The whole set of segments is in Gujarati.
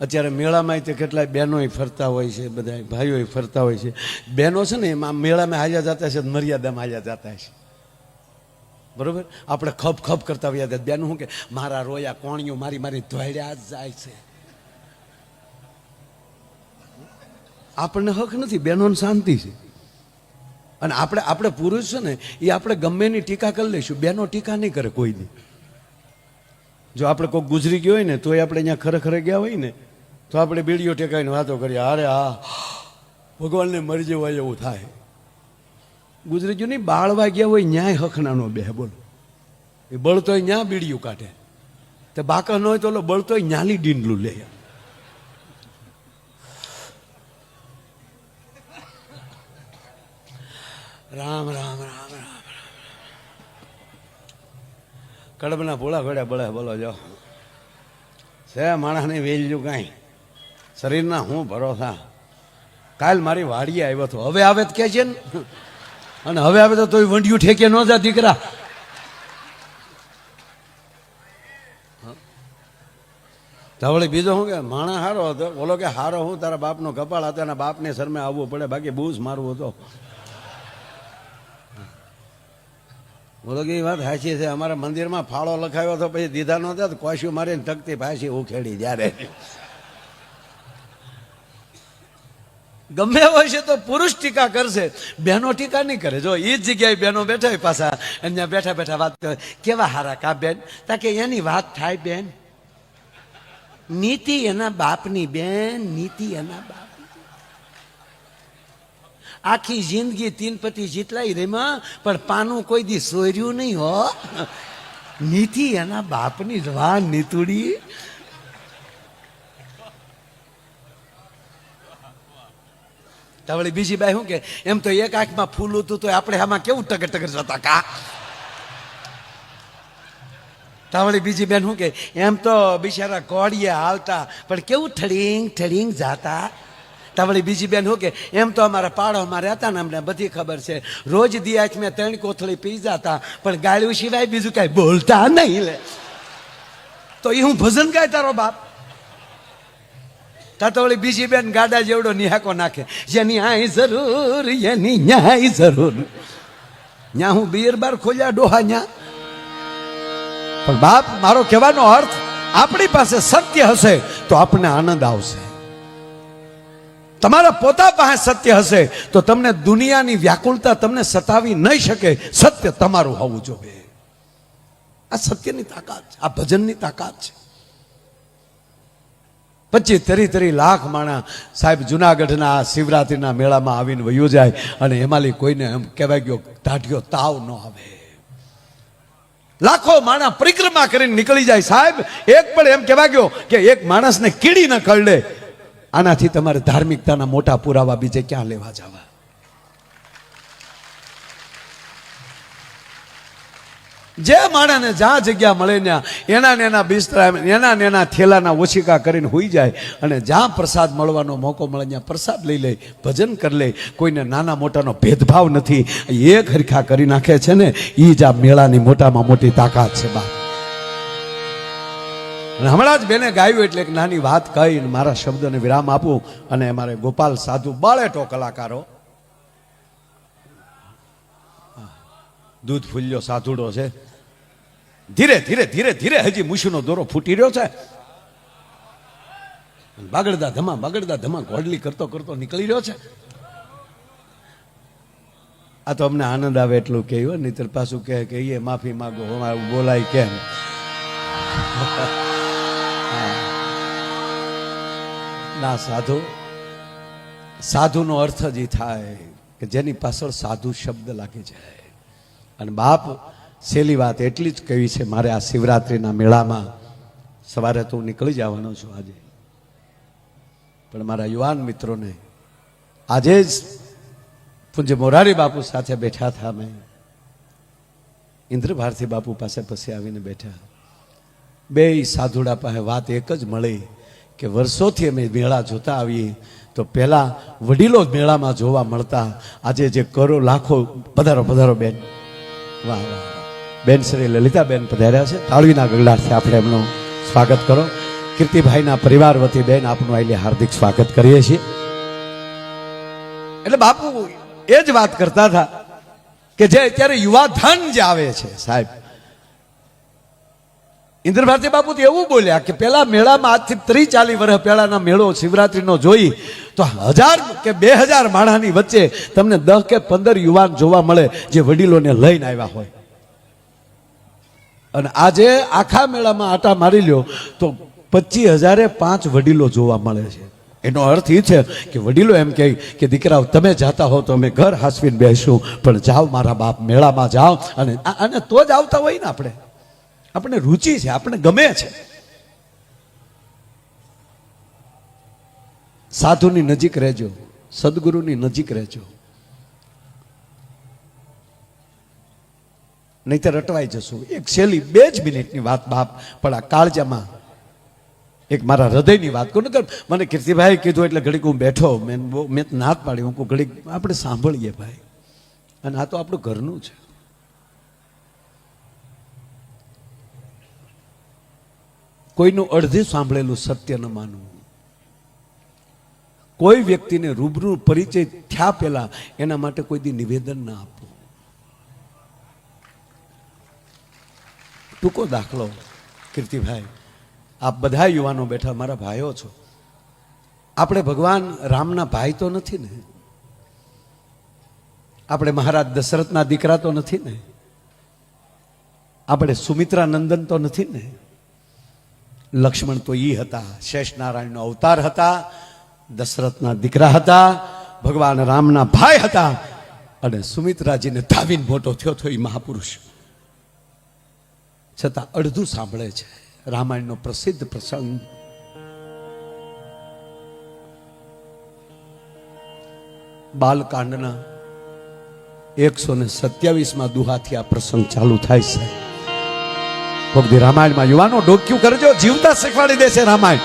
અત્યારે મેળામાં તે કેટલાય બહેનોય ફરતા હોય છે બધા ભાઈઓય ફરતા હોય છે. બહેનો છે ને, એમાં મેળામાં હાલ્યા જતા છે, મર્યાદામાં હાલ્યા જતા છે. બરોબર? આપણે ખપ ખપ કરતા હોઈએ હતા શું કે, મારા રોયા કોણીઓ મારી મારી ધોળ્યા જાય છે. આપણને હક નથી, બહેનોને શાંતિ છે. અને આપણે આપણે પુરુષ છે ને, એ આપણે ગમે એની ટીકા કરી લઈશું. બેનો ટીકા નહીં કરે કોઈની. જો આપણે કોઈ ગુજરી ગયો હોય ને, તોય આપણે અહીંયા ખરેખર ગયા હોય ને, તો આપણે બીડીઓ ટેકાઈને વાતો કરીએ, અરે હા ભગવાનને મરજી હોય એવું થાય. ગુજરી ગયું નહીં, બાળવા ગયા હોય ન્યાય હખણાનો બે, બોલો. એ બળતોય ન્યા બીડીયું કાઢે. તે બાકા ન હોય તો ઓલો બળતોય ન્યાલી ડીંડલું લે. રામ રામ રામ. કડબના પોળા ભેડા બળે બોલો જો. છે માણસની વેલ્યુ કાંઈ? શરીરના હું ભરોસા? કાલ મારી વાડીએ આવ્યો હતો હવે આવે કે છે ને? અને હવે આવે તો તોય વંડિયું ઠેકે ન જા દીકરા. ધવળી બીજો શું કે? માણસ હારો હતો. બોલો કે હારો હું? તારા બાપનો કપાળ હતો એના બાપને શરમે આવવું પડે. બાકી બૂઝ મારવું હતો. બોલો કે વાત સાચી છે. અમારા મંદિરમાં ફાળો લખાવ્યો હતો પછી દીધા નહોતા તો કોશ્યું મારીને તકતી ફાંસી ઉખેડી જ્યારે. ગમે હોય છે તો પુરુષ ટીકા કરશે. બહેનો ટીકા નહીં કરે. જો એ જ જગ્યાએ બહેનો બેઠા હોય પાછા અહીંયા બેઠા બેઠા વાત કરે. કેવા હારા કા બેન? તાકે એની વાત થાય બેન. નીતિ એના બાપની બેન, નીતિ એના બાપ. આખી જિંદગી તીન પતિ જીતલાઈ રેમાં, પણ પાનું કોઈ દી સોર્યું નહીં હો. નીતિ એના બાપની જ નીતુડી. તો વળી બીજી બાઈ શું કે, એમ તો એક આંખમાં ફૂલ હતું તો આપણે આમાં કેવું ટગર ટગર જતા કા? તાવળી બીજી બેન શું કે, એમ તો બિચારા કોડિયા હાલતા પણ કેવું ઠડીંગ ઠડીંગ જાતા? તાવળી બીજી બેન શું કે, એમ તો અમારા પાડોમાં રહેતા ને અમને બધી ખબર છે. રોજ દિયાચ મેં ત્રણ કોથળી પી જતા, પણ ગાળ્યું સિવાય બીજું કાંઈ બોલતા નહીં લે. તો એ હું ભજન ગાય તારો બાપ? તા તો વળી બીજી બેન ગાડા જેવડો નિહાકો નાખે. જેની આય જરૂર, એની ન્યાય જરૂર. ન્યા હું બીર બાર ખોલ્યા ડોહા ન્યા. પણ બાપ, મારો કહેવાનો અર્થ, આપણી પાસે સત્ય હશે તો આપણને આનંદ આવશે. તમારા પોતા પાસે સત્ય હશે, તો તમને દુનિયાની વ્યાકુળતા તમને સતાવી નહીં શકે. સત્ય તમારું હોવું જોઈએ. આ સત્યની તાકાત છે, આ ભજનની તાકાત છે. પચીસ તરી તરી લાખ માણા સાહેબ જુનાગઢના શિવરાત્રિના મેળામાં આવીને વયું જાય અને એમાંથી કોઈને એમ કહેવાય ગયો દાઢ્યો તાવ ન આવે. લાખો માણા પરિક્રમા કરીને નીકળી જાય. સાહેબ, એક પણ એમ કહેવા ગયો કે એક માણસને કીડી ન કરડે. આનાથી તમારે ધાર્મિકતાના મોટા પુરાવા બીજે ક્યાં લેવા જવા? જે માણસને જ્યાં જગ્યા મળે ત્યાં એના ને એના બિસ્તરા, એના ને એના થેલાના ઓછીકા કરીને હોઈ જાય અને જ્યાં પ્રસાદ મળવાનો મોકો મળે ત્યાં પ્રસાદ લઈ લે, ભજન કરી લે, કોઈને નાના મોટાનો ભેદભાવ નથી. એ હરખા કરી નાખે છે ને એ જ આ મેળાની મોટામાં મોટી તાકાત છે બા. અને હમણાં જ બેને ગાયું એટલે એક નાની વાત કહીને મારા શબ્દને વિરામ આપું અને અમારે ગોપાલ સાધુ બાળેટો કલાકારો. દૂધ ફૂલ્યો સાધુડો છે. ધીરે ધીરે ધીરે ધીરે હજી મુશીનો દોરો ફૂટી રહ્યો છે. બાગડદા ધમા બાગડદા ધમા ગોડલી કરતો કરતો નીકળી રહ્યો છે. આ તો અમને આનંદ આવે એટલું કહ્યું નહીતર પાછું કહે કે એ માફી માગો અમારું બોલાય કેમ? ના, સાધુ. સાધુનો અર્થ જ એ થાય કે જેની પાછળ સાધુ શબ્દ લાગી જાય. અને બાપ છેલ્લી વાત એટલી જ કહી છે, મારે આ શિવરાત્રિના મેળામાં સવારે તો હું નીકળી જવાનો છું આજે. પણ મારા યુવાન મિત્રોને, આજે જ પૂજ્ય મોરારી બાપુ સાથે બેઠા હતા અમે ઇન્દ્ર ભારતી બાપુ પાસે પછી આવીને બેઠા. બે સાધુડા પાસે વાત એક જ મળી. કે વર્ષોથી અમે મેળા જોતા આવીએ, તો પહેલાં વડીલો જ મેળામાં જોવા મળતા. આજે જે કરો લાખો, પધારો પધારો બેન. વાહ વાહ બેન શ્રી લલિતાબેન પધાર્યા છે. તાળવીના ગગડાથી આપણે એમનું સ્વાગત કરો. કીર્તિભાઈના પરિવાર વતી બેન, આપનું આઈલે હાર્દિક સ્વાગત કરીએ છીએ. એટલે બાપુ, એ જ વાત કરતા હતા કે જે અત્યારે યુવા ધન જે આવે છે, સાહેબ. ઇન્દ્ર ભારતી બાપુ એવું બોલ્યા કે પેલા મેળામાં આજથી ત્રીસ ચાલીસ વર્ષ પહેલાના મેળો શિવરાત્રીનો જોઈ તો હજાર કે બે હજાર માણાની વચ્ચે તમને દસ કે પંદર યુવાન જોવા મળે જે વડીલોને લઈને આવ્યા હોય. અને આજે આખા મેળામાં આટા મારી લ્યો તો પચીસ હજારે પાંચ વડીલો જોવા મળે છે. એનો અર્થ એ છે કે વડીલો એમ કહે કે દીકરાઓ, તમે જાતા હો તો અમે ઘર હાસવીને બેસું પણ જાઓ મારા બાપ, મેળામાં જાઓ અને અને તો જ આવતા હોય ને આપણે. આપણે રુચિ છે આપણને ગમે છે. સાધુની નજીક રહેજો, સદગુરુની નજીક રહેજો. નહીતર રટવાઈ જશું. એક છેલ્લી બે જ મિનિટની વાત બાપ, પણ આ કાળજામાં એક મારા હૃદયની વાત કરું. કે મને કીર્તિભાઈ કીધું એટલે ઘડીક હું બેઠો, મેં બહુ- મેં નાત પાડી, હું કહું, ઘડીક આપણે સાંભળીએ ભાઈ. અને આ તો આપણું ઘરનું છે. કોઈનું અડધી સાંભળેલું સત્ય ન માનવું. કોઈ વ્યક્તિને રૂબરૂ પરિચય થયા પહેલા એના માટે કોઈ દી નિવેદન ના આપવું. ટૂંકો દાખલો, કીર્તિભાઈ. આપ બધા યુવાનો બેઠા મારા ભાઈઓ છો. આપણે ભગવાન રામના ભાઈ તો નથી ને? આપણે મહારાજ દશરથના દીકરા તો નથી ને? આપણે સુમિત્રા નંદન તો નથી ને? લક્ષ્મણ તો ઈ હતા શેષ નારાયણનો અવતાર હતા, દશરથના દીકરા હતા, ભગવાન રામના ભાઈ હતા. અને સુમિત્રાજીને ધાવીને મોટો થયો થયો એ મહાપુરુષ. છતાં અડધું સાંભળે છે. રામાયણનો પ્રસિદ્ધ પ્રસંગ. બાલકાંડના એકસો ને સત્યાવીસમાં દુહાથી આ પ્રસંગ ચાલુ થાય છે. ભક્તિ રામાયણમાં યુવાનો ડોક્યુ કરજો, જીવતા શીખવાડી દેશે રામાયણ.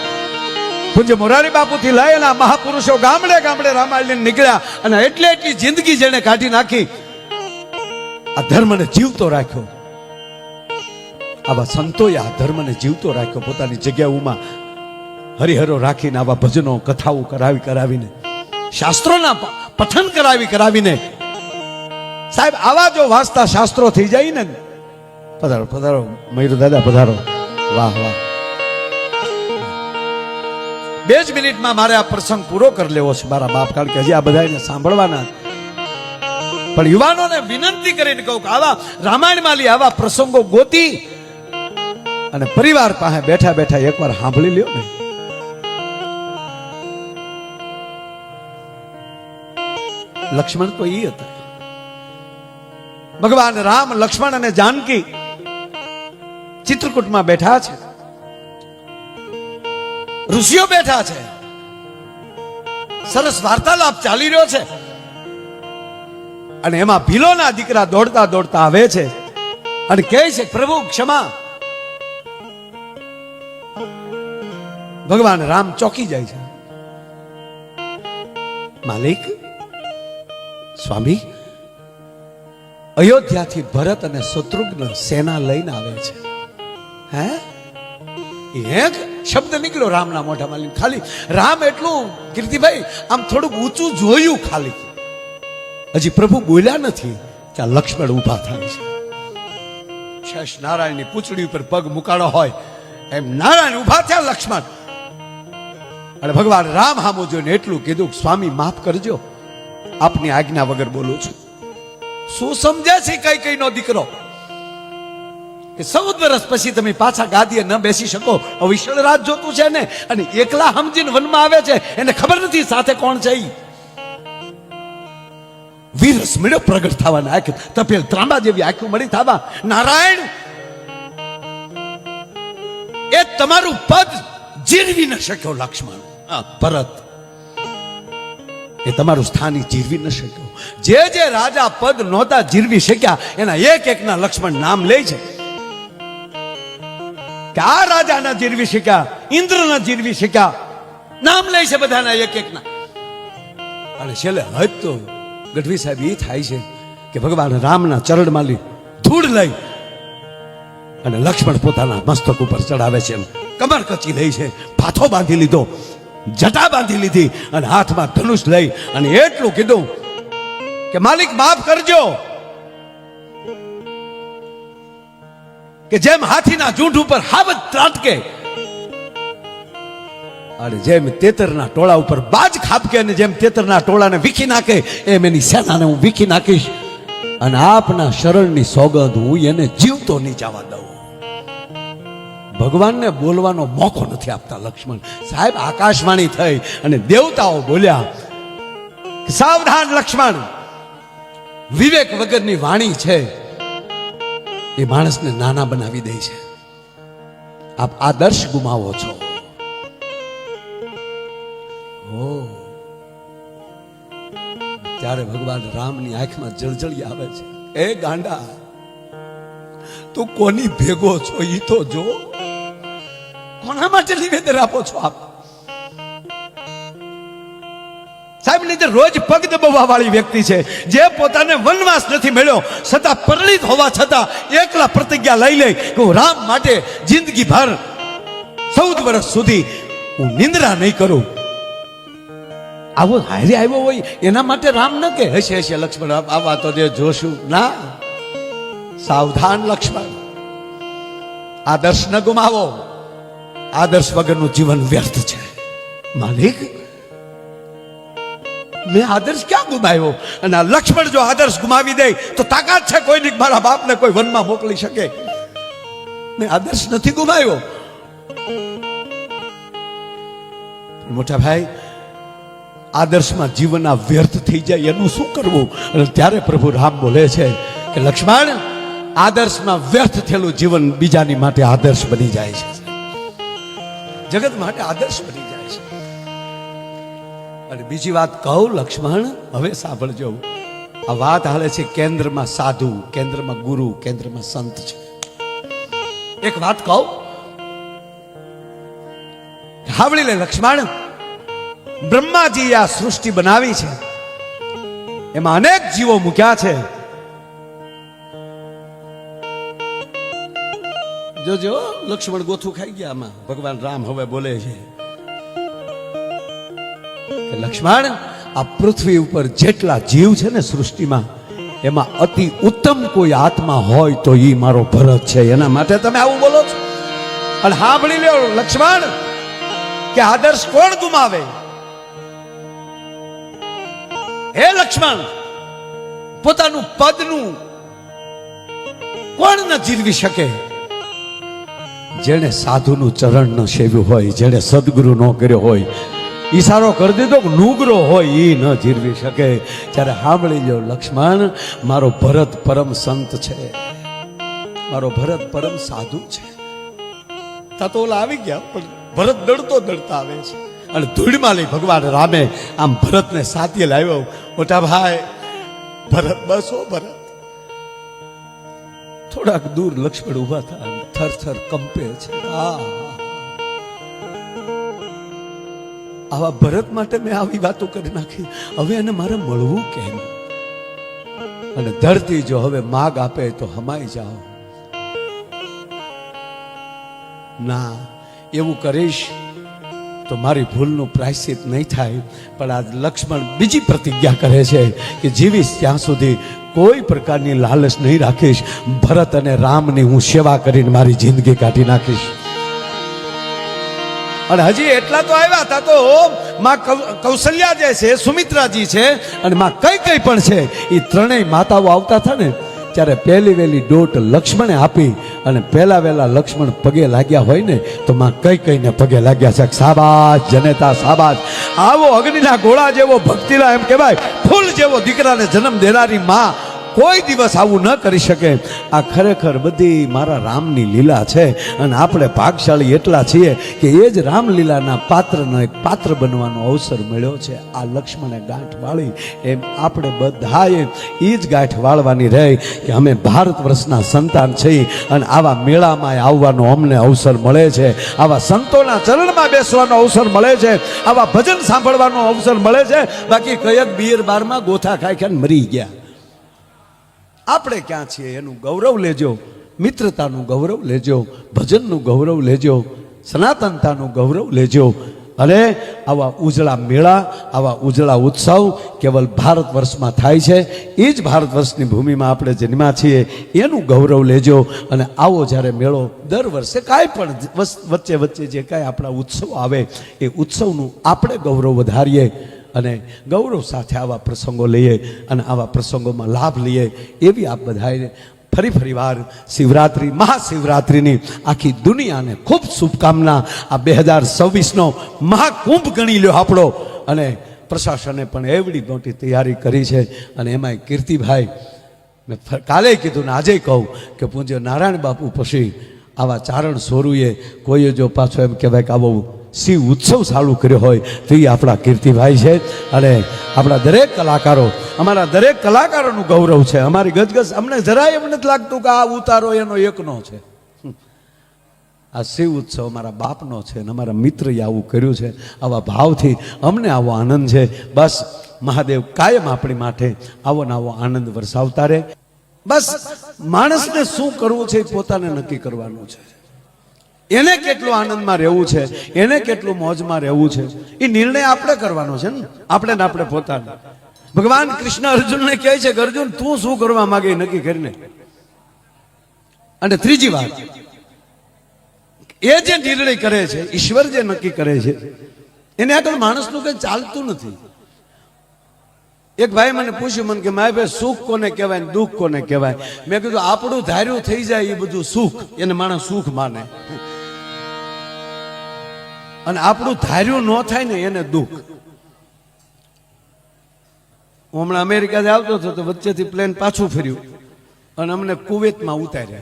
પૂજ્ય મોરારી બાપુથી લઈને મહાપુરુષો ગામડે ગામડે રામાયણ લઈને નીકળ્યા અને એટલે એટલી જિંદગી જેને કાઢી નાખી. આ ધર્મને જીવતો રાખ્યો. આવા સંતોએ આ ધર્મને જીવતો રાખ્યો પોતાની જગ્યાઓમાં હરિહરો રાખીને આવા ભજનો, કથાઓ કરાવી કરાવીને, શાસ્ત્રોના પઠન કરાવી કરાવીને. સાહેબ, આવા જો વાંચતા શાસ્ત્રો થઈ જાય ને પધારો પધારો. મયુર દાદા, પધારો. વાહ વાહ. બે જ મિનિટમાં મારે આ પ્રસંગ પૂરો કરી લેવો છે મારા બાપ, કારણ કે હજી આ બધાને સાંભળવાના પણ યુવાનોને વિનંતી કરીને કહું કે આવા રામાયણ માલી આવા પ્રસંગો ગોતી અને પરિવાર પાસે બેઠા બેઠા એકવાર સાંભળી લ્યો ને. લક્ષ્મણ તો એ હતા. ભગવાન રામ, લક્ષ્મણ અને જાનકી ચિત્રકૂટમાં બેઠા છે. ઋષિઓ બેઠા છે. સરસ વાર્તાલાપ ચાલી રહ્યો છે. અને એમાં ભીલોના દીકરા દોડતા દોડતા આવે છે. અને કહે છે, પ્રભુ, ક્ષમા. ભગવાન રામ ચોકી જાય છે. માલિક, સ્વામી, અયોધ્યાથી ભરત અને શત્રુઘ્ન સેના લઈને આવે છે. હે? એક શબ્દ નીકળ્યો રામના મોઢામાં લઈને ખાલી રામ એટલું, કીર્તિભાઈ, આમ થોડુંક ઊંચું જોયું ખાલી. હજી પ્રભુ બોલ્યા નથી ત્યાં લક્ષ્મણ ઊભા થાય છે. શેષ નારાયણની પૂંછડી ઉપર પગ મુકાડો હોય, એમ નારાયણ ઊભા થયા લક્ષ્મણ. અને ભગવાન રામ હામો જોઈને એટલું કીધું સ્વામી, માફ કરજો. આપની આજ્ઞા વગર બોલું છું. શું સમજે છે કઈ કઈ નો દીકરો? કે ચૌદ વર્ષ પછી તમે પાછા ગાદીએ ન બેસી શકો. વિશાળ રાત જોતું છે ને અને એકલા સમજીને વનમાં આવે છે એને ખબર નથી સાથે કોણ છે વીરસ મળ્યો પ્રગટ થવાના આંખ. તપેલ ત્રાંબા જેવી આંખો મળી થવા નારાયણ એ તમારું પદ જીરવી ન શક્યો લક્ષ્મણ. ભરત. એ તમારું સ્થાન જીરવી ન શક્યો. જે જે રાજા પદ નહોતા જીરવી શક્યા એના એક એકના લક્ષ્મણ નામ લે છે. કે આ રાજાના જીરવી શીખ્યા, ઇન્દ્રના જીરવી શીખ્યા. નામ લે છે બધાના એક એકના અને છેલ્લે હજ તો ગઢવી સાહેબ એ થાય છે કે ભગવાન રામના ચરણ માલી ધૂળ લઈ અને લક્ષ્મણ પોતાના મસ્તક ઉપર ચડાવે છે કમર કચી લઈ છે, ભાથો બાંધી લીધો, જટા બાંધી લીધી અને હાથમાં ધનુષ લઈ અને એટલું કીધું કે માલિક માફ કરજો. કે જેમ હાથીના ઝૂંઠ ઉપર હાવત ત્રાટકે, અને જેમ તેતરના ટોળા ઉપર બાજ ખાપકે, અને જેમ તેતરના ટોળાને વીખી નાખે, એમ એની સેનાને હું વીખી નાખીશ. અને આપના શરણની સોગંદ હું એને જીવતો નહીં જવા દઉં. ભગવાનને બોલવાનો મોકો નથી આપતા લક્ષ્મણ. સાહેબ, આકાશવાણી થઈ, અને દેવતાઓ બોલ્યા સાવધાન લક્ષ્મણ, વિવેક વગરની વાણી છે. એ માણસને નાના બનાવી દે છે. આપ આદર્શ ગુમાવો છો. ત્યારે ભગવાન રામની આંખમાં જળજળી આવે છે. એ ગાંડા, તું કોની ભેગો છો ઈ તો જો. કોના માટે નિવેદન આપો છો આપ? સાહેબની જે રોજ પગ દબાવવા વાળી વ્યક્તિ છે. જે પોતાને વનવાસ નથી મળ્યો છતાં પરણિત હોવા છતાં એકલા પ્રતિજ્ઞા લઈ લે કે હું રામ માટે જિંદગી ભર ચૌદ વર્ષ સુધી હું નિંદ્રા નહીં કરું. આવો હારે આવ્યો હોય, એના માટે રામ ન કે હશે હશે, લક્ષ્મણ, આ- આવા તો જે જોશું. ના. સાવધાન, લક્ષ્મણ. આદર્શ ન ગુમાવો. આદર્શ વગરનું જીવન વ્યર્થ છે. માલિક મેં આદર્શ ક્યાં ગુમાવ્યો? અને આ લક્ષ્મણ જો આદર્શ ગુમાવી દે, તો તાકાત છે કોઈની મારા બાપને કોઈ વનમાં મોકલી શકે? મેં આદર્શ નથી ગુમાવ્યો. મોટા ભાઈ, આદર્શમાં જીવન આ વ્યર્થ થઈ જાય, એનું શું કરવું? અને ત્યારે પ્રભુ રામ બોલે છે કે, લક્ષ્મણ, આદર્શમાં વ્યર્થ થયેલું જીવન બીજાની માટે આદર્શ બની જાય છે. જગત માટે આદર્શ બની અને બીજી વાત કહું, લક્ષ્મણ, હવે સાંભળજો. આ વાત હાલે છે કેન્દ્રમાં સાધુ, કેન્દ્રમાં ગુરુ, કેન્દ્રમાં સંત છે. એક વાત કહું. હાવળી લે લક્ષ્મણ બ્રહ્માજી આ સૃષ્ટિ બનાવી છે. એમાં અનેક જીવો મૂક્યા છે. જોજો, લક્ષ્મણ ગોથું ખાઈ ગયા આમાં. ભગવાન રામ હવે બોલે છે. કે લક્ષ્મણ, આ પૃથ્વી ઉપર જેટલા જીવ છે ને સૃષ્ટિમાં, એમાં અતિ ઉત્તમ કોઈ આત્મા હોય તો એ મારો ભરત છે. એના માટે તમે આવું બોલો છો. અને સાંભળી લ્યો, લક્ષ્મણ, કે આદર્શ કોણ ગુમાવે? હે લક્ષ્મણ, પોતાનું પદનું કોણ ન જીરવી શકે? જેણે સાધુનું ચરણ ન સેવ્યું હોય, જેણે સદગુરુ ન કર્યો હોય ઈશારો કરી દીધો કે નુગરો હોય એ ન જીરવી શકે. ત્યારે સાંભળી લો લક્ષ્મણ, મારો ભરત પરમ સંત છે. મારો ભરત પરમ સાધુ છે. તા તો ઓલા આવી ગયા, પણ ભરત દડતો દડતા આવે છે. અને ધૂળમાં લઈ ભગવાન રામે આમ ભરતને સાથે લાવ્યો. મોટા ભાઈ, ભરત બસો ભરત. થોડાક દૂર લક્ષ્મણ ઊભા થયા થર થર કંપે છે. આ આવા ભરત માટે મેં આવી વાતો કરી નાખી. હવે એને મારે મળવું કેમ? અને ધરતી જો હવે માગ આપે તો હમાઈ જાઓ. ના, એવું કરીશ તો મારી ભૂલનું પ્રાયશ્ચિત નહીં થાય, પણ આજ લક્ષ્મણ બીજી પ્રતિજ્ઞા કરે છે કે જીવીશ ત્યાં સુધી કોઈ પ્રકારની લાલચ નહીં રાખીશ. ભરત અને રામની હું સેવા કરીને મારી જિંદગી કાઢી નાખીશ. અને હજી એટલા તો આવ્યા હતા તો માં કૌશલ્યા જે છે, સુમિત્રાજી છે, અને માં કઈ કઈ પણ છે એ ત્રણેય માતાઓ આવતા હતા ને, ત્યારે પહેલી વહેલી ડોટ લક્ષ્મણે આપી અને પહેલા વહેલા લક્ષ્મણ પગે લાગ્યા હોય ને, તો માં કઈ કઈને પગે લાગ્યા છે સાબાસ જનેતા સાબાસ આવો અગ્નિના ગોળા જેવો ભક્તિલા એમ કહેવાય, ફૂલ જેવો દીકરાને જન્મ દેનારી માં કોઈ દિવસ આવું ન કરી શકે. આ ખરેખર બધી મારા રામની લીલા છે અને આપણે ભાગશાળી એટલા છીએ કે એ જ રામલીલાના પાત્રનો એક પાત્ર બનવાનો અવસર મળ્યો છે. આ લક્ષ્મણે ગાંઠ વાળી એમ આપણે બધાએ એ જ ગાંઠ વાળવાની રહે કે અમે ભારત વર્ષના સંતાન છીએ અને આવા મેળામાં આવવાનો અમને અવસર મળે છે. આવા સંતોના ચરણમાં બેસવાનો અવસર મળે છે. આવા ભજન સાંભળવાનો અવસર મળે છે. બાકી કયક બિયર બારમાં ગોથા ખાઈ ખાઈને મરી ગયા. આપણે ક્યાં છીએ? એનું ગૌરવ લેજો, મિત્રતાનું ગૌરવ લેજો, ભજનનું ગૌરવ લેજો, સનાતનતાનું ગૌરવ લેજો. અને આવા ઉજળા મેળા, આવા ઉજળા ઉત્સવ કેવલ ભારત વર્ષમાં થાય છે. એ જ ભારત વર્ષની ભૂમિમાં આપણે જન્મ્યા છીએ. એનું ગૌરવ લેજો અને આવો જ્યારે મેળો દર વર્ષે કાંઈ પણ વચ્ચે વચ્ચે જે કાંઈ આપણા ઉત્સવ આવે, એ ઉત્સવનું આપણે ગૌરવ વધારીએ. અને ગૌરવ સાથે આવા પ્રસંગો લઈએ અને આવા પ્રસંગોમાં લાભ લઈએ એવી આપ બધાએ ફરી ફરીવાર શિવરાત્રિ, મહાશિવરાત્રિની આખી દુનિયાને ખૂબ શુભકામના. આ બે હજાર છવ્વીસનો મહાકુંભ ગણી લ્યો આપણો. અને પ્રશાસને પણ એવડી મોટી તૈયારી કરી છે. અને એમાંય કીર્તિભાઈ, મેં કાલે કીધું ને આજે કહું કે પૂજ્ય નારાયણ બાપુ પછી આવા ચારણ સોરુએ કોઈએ જો પાછો એમ કહેવાય કે આવો શિવ ઉત્સવ ચાલુ કર્યો હોય તો એ આપણા કીર્તિભાઈ છે અને આપણા દરેક કલાકારો, અમારા દરેક કલાકારોનું ગૌરવ છે. અમારી ગજગજ, અમને જરાય એમ નથી લાગતું કે આ ઉતારો એનો એકનો છે. આ શિવ ઉત્સવ અમારા બાપનો છે અને અમારા મિત્રએ આવું કર્યું છે. આવા ભાવથી અમને આવો આનંદ છે. બસ મહાદેવ કાયમ આપણી માટે આવો ને આવો આનંદ વરસાવતા રહે. બસ માણસને શું કરવું છે એ પોતાને નક્કી કરવાનું છે. એને કેટલું આનંદમાં રહેવું છે? એને કેટલું મોજમાં રહેવું છે? એ નિર્ણય આપણે કરવાનો છે ને? આપણે ને આપણે પોતાને. ભગવાન કૃષ્ણ અર્જુનને કહે છે કે, અર્જુન, તું શું કરવા માંગે નક્કી કરીને. અને ત્રીજી વાત, એ જે નિર્ણય કરે છે, ઈશ્વર જે નક્કી કરે છે, એને આગળ માણસનું કંઈ ચાલતું નથી. એક ભાઈ મને પૂછ્યું, મને કે, માય ભાઈ, સુખ કોને કહેવાય દુઃખ કોને કહેવાય? મેં કીધું, આપણું ધાર્યું થઈ જાય એ બધું સુખ, એને માણસ સુખ માને. અને આપણું ધાર્યું ન થાય ને એને દુઃખ. હું હમણાં અમેરિકાથી આવતો હતો તો વચ્ચેથી પ્લેન પાછું ફર્યું અને અમને કુવેતમાં ઉતાર્યા.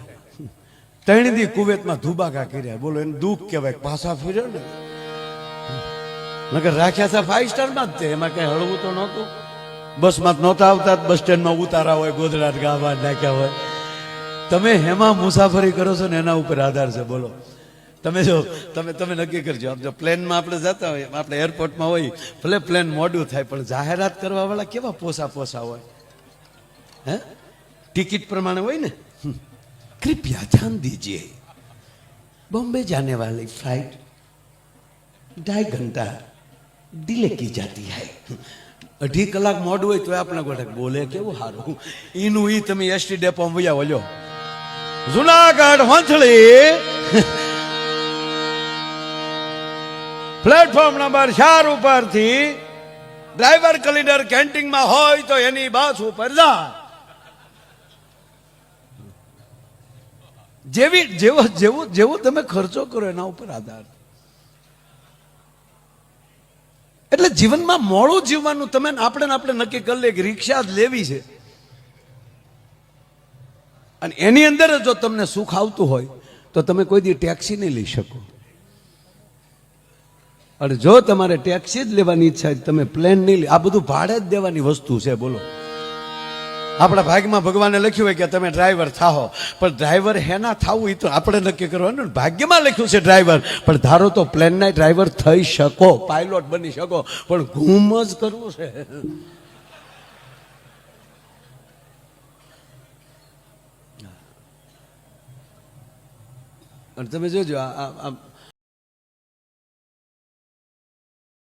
ત્રણ દી કુવેતમાં ધુબાકા કર્યા. બોલો, એને દુઃખ કહેવાય પાછા ફર્યો ને? નગર રાખ્યા છે ફાઈવ સ્ટારમાં જ છે. એમાં કઈ હળવું તો નહોતું. બસમાં નહોતા આવતા. બસ સ્ટેન્ડમાં ઉતારા હોય ગોધરાટ ગાવા નાખ્યા હોય. તમે હેમાં મુસાફરી કરો છો ને એના ઉપર આધાર છે. બોલો. તમે જો, તમે તમે નક્કી કરજો. આમ જો પ્લેનમાં આપણે જતા હોય આપણે એરપોર્ટમાં હોય ભલે પ્લેન મોડું થાય, પણ જાહેરાત કરવાવાળા કેવા પોસા પોસા હોય? હે? ટિકિટ પ્રમાણે હોય ને? કૃપયા ધ્યાન દીજીએ બોમ્બે જાને વાલી ફ્લાઇટ ઢાઈ ઘંટા ડિલે કી જાતી હૈ. અઢી કલાક મોડું હોય તો આપણે ગોઠક બોલે કેવું સારું એનું ઈ તમે એસટી ડેપો વયા વળ્યો. જુનાગઢ, હોંથળી. પ્લેટફોર્મ નંબર ચાર ઉપરથી ડ્રાઈવર કલીડર કેન્ટીનમાં હોય તો એની બસ ઉપર જા. જેવી, જેવો જેવો જેવો તમે ખર્ચો કરો એના ઉપર આધાર. એટલે જીવનમાં મોડું જીવવાનું તમે આપણે આપણે નક્કી કરી લે કે રિક્ષા જ લેવી છે. અને એની અંદર જો તમને સુખ આવતું હોય, તો તમે કોઈ દી ટેક્સી નહીં લઈ શકો. અને જો તમારે ટેક્સી જ લેવાની ઈચ્છા તમે પ્લેન નહીં આ બધું ભાડે જ દેવાની વસ્તુ છે, બોલો. આપણા ભાગ્યમાં ભગવાને લખ્યું હોય કે તમે ડ્રાઈવર થાઓ પણ ડ્રાઈવર હેના થાવું એ તો આપણે નક્કી કરવાનું ભાગ્યમાં લખ્યું છે ડ્રાઈવર પણ ધારો તો પ્લેનના ડ્રાઈવર થઈ શકો પાયલોટ બની શકો, પણ ઘૂમ જ કરવું છે. અને તમે જોજો આ